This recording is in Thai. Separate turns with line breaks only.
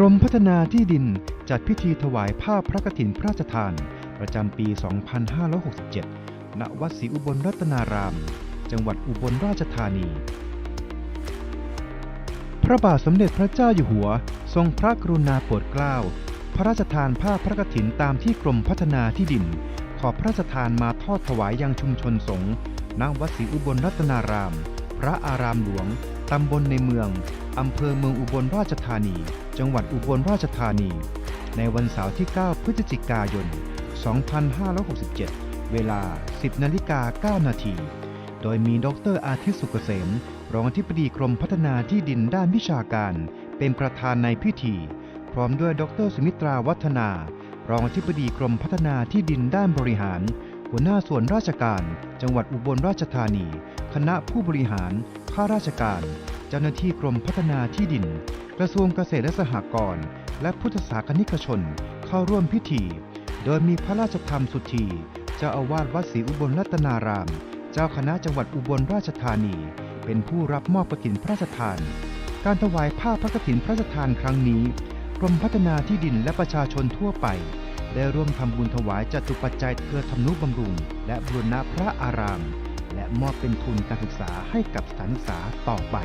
รมพัฒนาที่ดินจัดพิธีถวายผ้าพระกฐินพระราชทาน ประจำปี 2567 ณ วัดศรีอุบลรัตนาราม จังหวัดอุบลราชธานี พระบาทสมเด็จพระเจ้าอยู่หัว ทรงพระกรุณาโปรดเกล้า พระราชทานผ้าพระกฐินตามที่กรมพัฒนาที่ดิน ขอพระราชทานมาทอดถวายยังชุมชนสงฆ์ณ วัดศรีอุบลรัตนาราม พระอารามหลวง ตำบลในเมือง อำเภอเมืองอุบลราชธานี จังหวัดอุบลราชธานี ในวันเสาร์ที่ 9 พฤศจิกายน 2567 เวลา 10 นาฬิกา 9 นาที โดยมีดรอาทิตย์สุกเกษม รองอธิบดีกรมพัฒนาที่ดินด้านวิชาการ เป็นประธานในพิธี พร้อมด้วยดรสุมิตราวัฒนา รองอธิบดีกรมพัฒนาที่ดินด้านบริหาร หัวหน้าส่วนราชการ จังหวัดอุบลราชธานี คณะผู้บริหาร ข้าราชการ เจ้าหน้าที่กรมพัฒนาที่ดิน กระทรวงเกษตรและสหกรณ์ และพุทธศาสนิกชน เข้าร่วมพิธี โดยมีพระราชธรรมสุธี เจ้าอาวาสวัดศรีอุบลรัตนาราม เจ้าคณะจังหวัดอุบลราชธานี เป็นผู้รับมอบกฐินพระราชทาน การถวายผ้าพระกฐินพระราชทานครั้งนี้ กรมพัฒนาที่ดินและประชาชนทั่วไป ได้ร่วมทำบุญถวายจตุปัจจัยเพื่อทำนุบำรุง และบูรณะพระอาราม และมอบเป็นทุนการศึกษาให้กับสถานศึกษาต่อไป